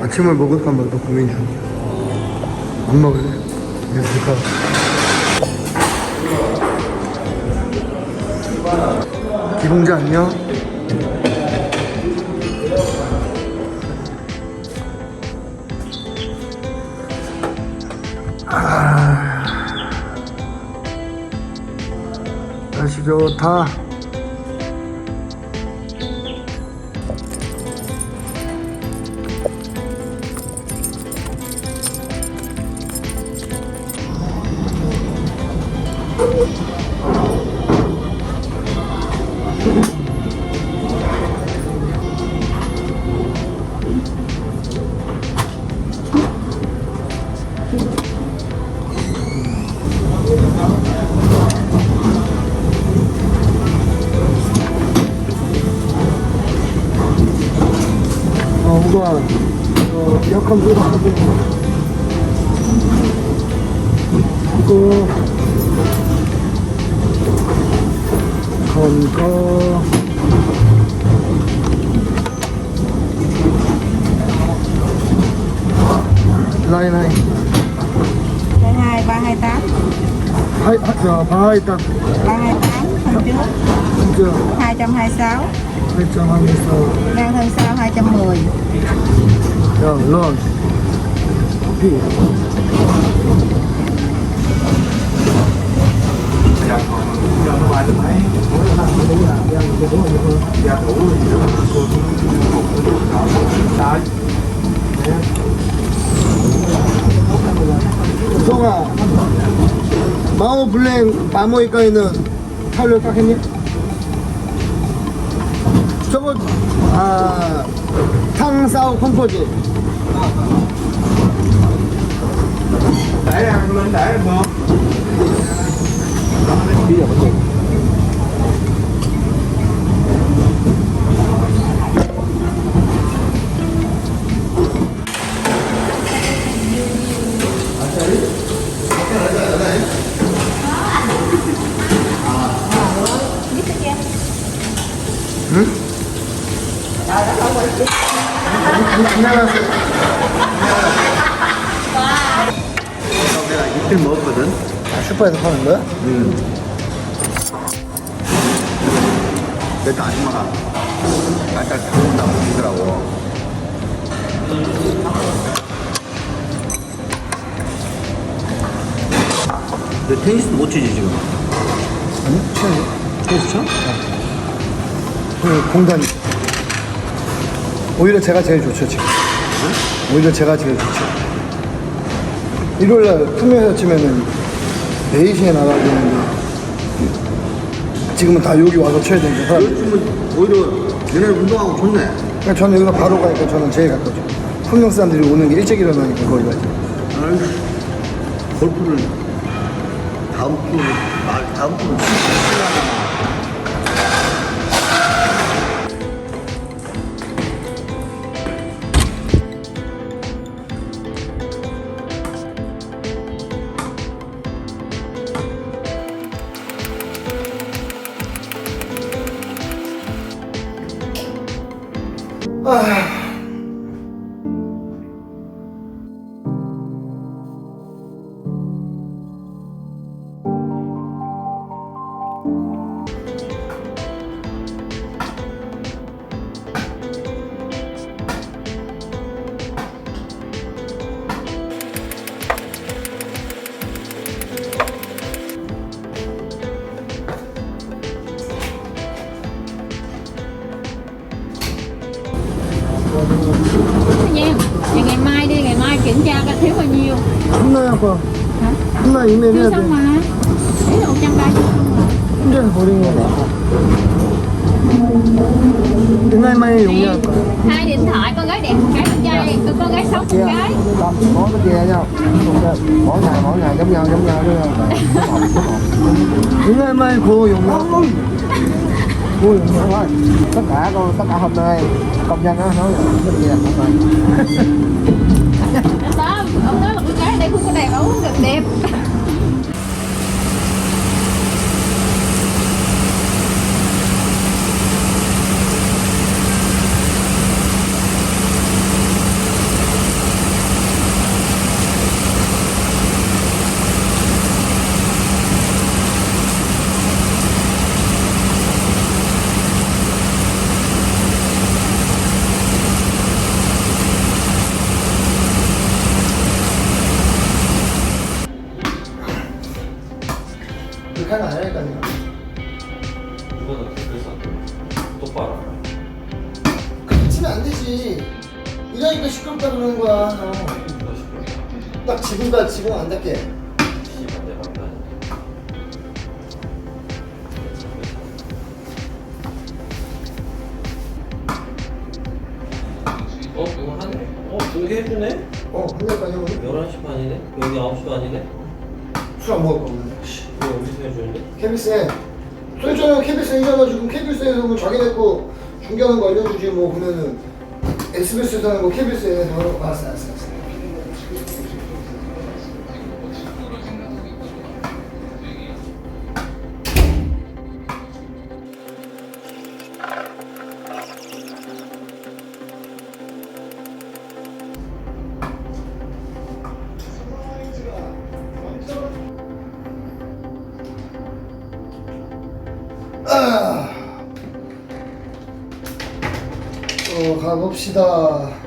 아침을 먹을까 말까 고민 중이야. 안 먹을래? 그래서 기봉자 안녕. 아, 날씨 좋다. 어, 우가 어, 약한 거 하고 이거 건거 라인 라인 Cái hai ba hai tám 하이 하 바이 딱 ba hai tám hôm trước 진짜 hai trăm sáu 할점 하면서 đang thân sau hai trăm mười 야 런. 커피 성아 마오 블랭 마모이까이는 탈려 딱 했니? 저거 아 컴포지 để ăn lên để ngon 안녕하세요 내가 이틀 먹었거든 아, 슈퍼에서 파는 거야? 그래도 아줌마가 깔깔 다 먹는다고 그러더라고 너 테니스도 못 치지 지금. 아니 치아요 테니스 쳐? 그 공간이 오히려 제가 제일 좋죠 지금. 오히려 제가 제일 좋죠. 일요일날 품에서 치면은 4시에 나가야 되는데 지금은 다 여기 와서 쳐야 되니까 사람들이. 요즘은 오히려 얘네 운동하고 좋네. 그러니까 저는 여기서 바로 가니까 저는 제일 가깝죠. 풍경 사람들이 오는 게 일찍 일어나니까 거기 가죠. 아유, 골프를 다음 주, 아, 다음 주는 唉 nhiêu 혼나요 아빠 hả 혼나 이메일 chưa 해야 xong 돼 mà đấy là một trăm ba mươi 혼자서 버린 거야 옛날만의 용량 hai điện thoại con gái đẹp một cái con trai con con gái xấu một cái có cái kia nhau mỗi ngày mỗi ngày giống nhau giống nhau đúng không 옛날만의 그 용량 그 용량 thôi tất cả con tất cả hôm nay công nhân á nói là cái kia hôm nay ông nói là con gái ở đây không có đẹp ấu đẹp đẹp. 똑바로. 그렇게 치면 안 되지. 이러니까 시끄럽다 그러는 거야. 형. 딱 지금까지 지금 안 닿게. 씨발 내 방다. 어 그거 하네? 어 그거 해주네? 어, 그러니까요. 11시 반이네? 여기 9시 반이네? 술안 먹을 거면. 이거 어디서 해주는데? KBS에 소유자는 KBS에 일어나지고 KBS에서 뭐 자기네 거 중계하는 거 알려주지 뭐 보면은 SBS에서 하는 거 KBS에 어, 알았어 알았어 알았어 어 가봅시다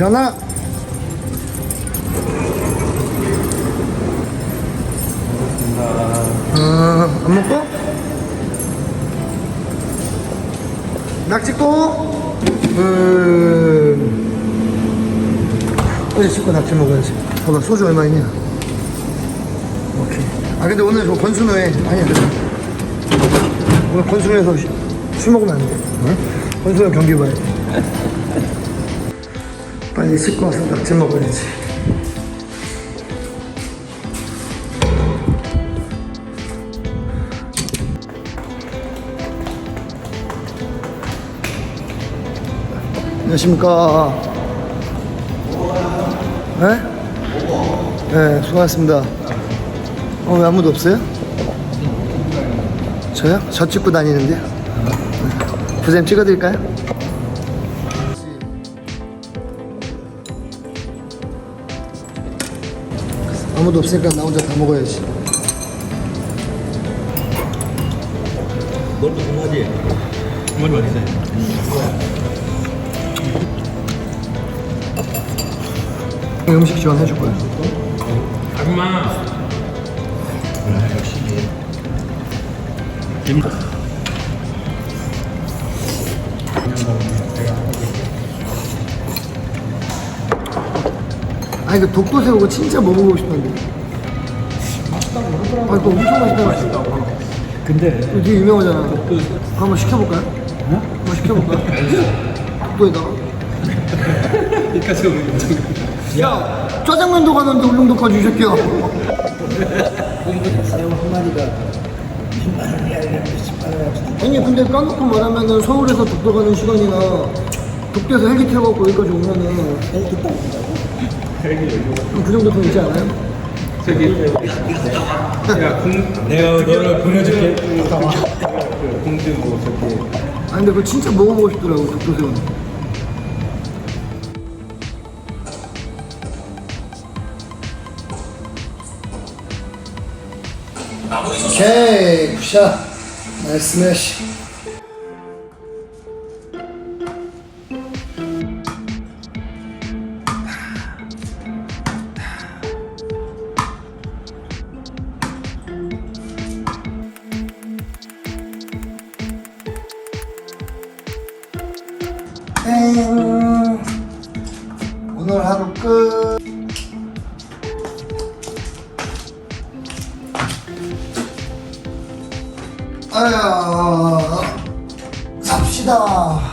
일어나. 어, 안 먹고? 낙 찍고. 음. 어제 찍고 낙지 먹어야지. 봐봐 소주 얼마 있냐? 오케이. 아 근데 오늘 저 권순호에 아니야. 오늘 권순호에서 시- 술 먹으면 안돼. 어? 권순호 경기 봐야 돼 빨리 씻고 와서 낙지 먹어야지. 안녕하십니까. 네? 네, 수고하셨습니다. 어, 왜 아무도 없어요? 저요? 저 찍고 다니는데요. 네. 부장님 찍어드릴까요? 아무도 없으니까 나 혼자 다 먹어야지. 너도 그만하지? 그만 말이세요. 음식 지원해줄 거야. 잠깐만. 아 이거 독도 새우가 진짜 먹어보고 싶던데. 아 이거 엄청 맛있다고. 근데 이거 되게 유명하잖아. 한번 시켜볼까요? 한번 시켜볼까요? 독도에다가. 여기까지 오는 거죠. 야 짜장면도 가는데 울릉도까지 이 새끼야. 새우 한 마리가 10만 원이 아니라 10만 원. 아니 근데 까놓고 말하면은 서울에서 독도 가는 시간이나 독도에서 헬기 태워갖고 여기까지 오면은 헬기 타고 한그 정도 돈 있지 않아요? 저기 야 공, 내가 너를 보내줄게. 그 공주 뭐 저기 아 근데 그거 진짜 먹어보고 싶더라고 독도새우는. 오케이 굿샷 나이스 스매시 오늘 하루 끝. 아야 삽시다